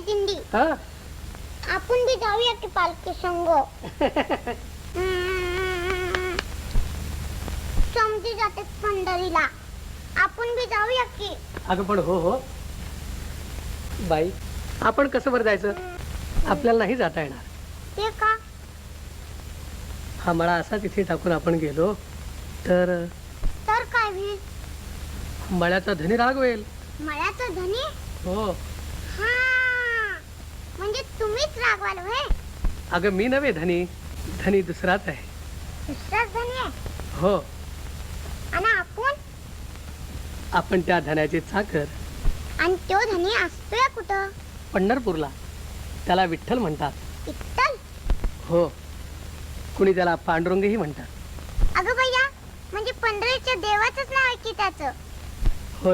हा? आपण बी जाऊया की पालखी संग. समजी जाते पंढरीला. आपण बी जाऊया की. अगं पण हो हो. बाई आपण कसं बरं जायचं? आपल्याला नाही जाता येणार. ते का? हा मळा असा तिथे टाकून आपण गेलो तर तर काय होईल मळ्याचा धनी रागवेल मळ्याचं धनी? हा. म्हणजे तुम्हीच रागवाल होय अगं मी नव्हे धनी. धनी दुसराच आहे. दुसराच धनी आहे? हो. आणि आपण? आपण त्या धन्याचे चाकर. आणि तो धनी असतोय कुठं? पंढरपूरला. त्याला विठ्ठल म्हणतात. इत्तल हो. कुणी त्याला पांडुरंगही म्हणतात. अगं भैया म्हणजे पंढरीच्या देवाचंच नाव आहे की त्याचं?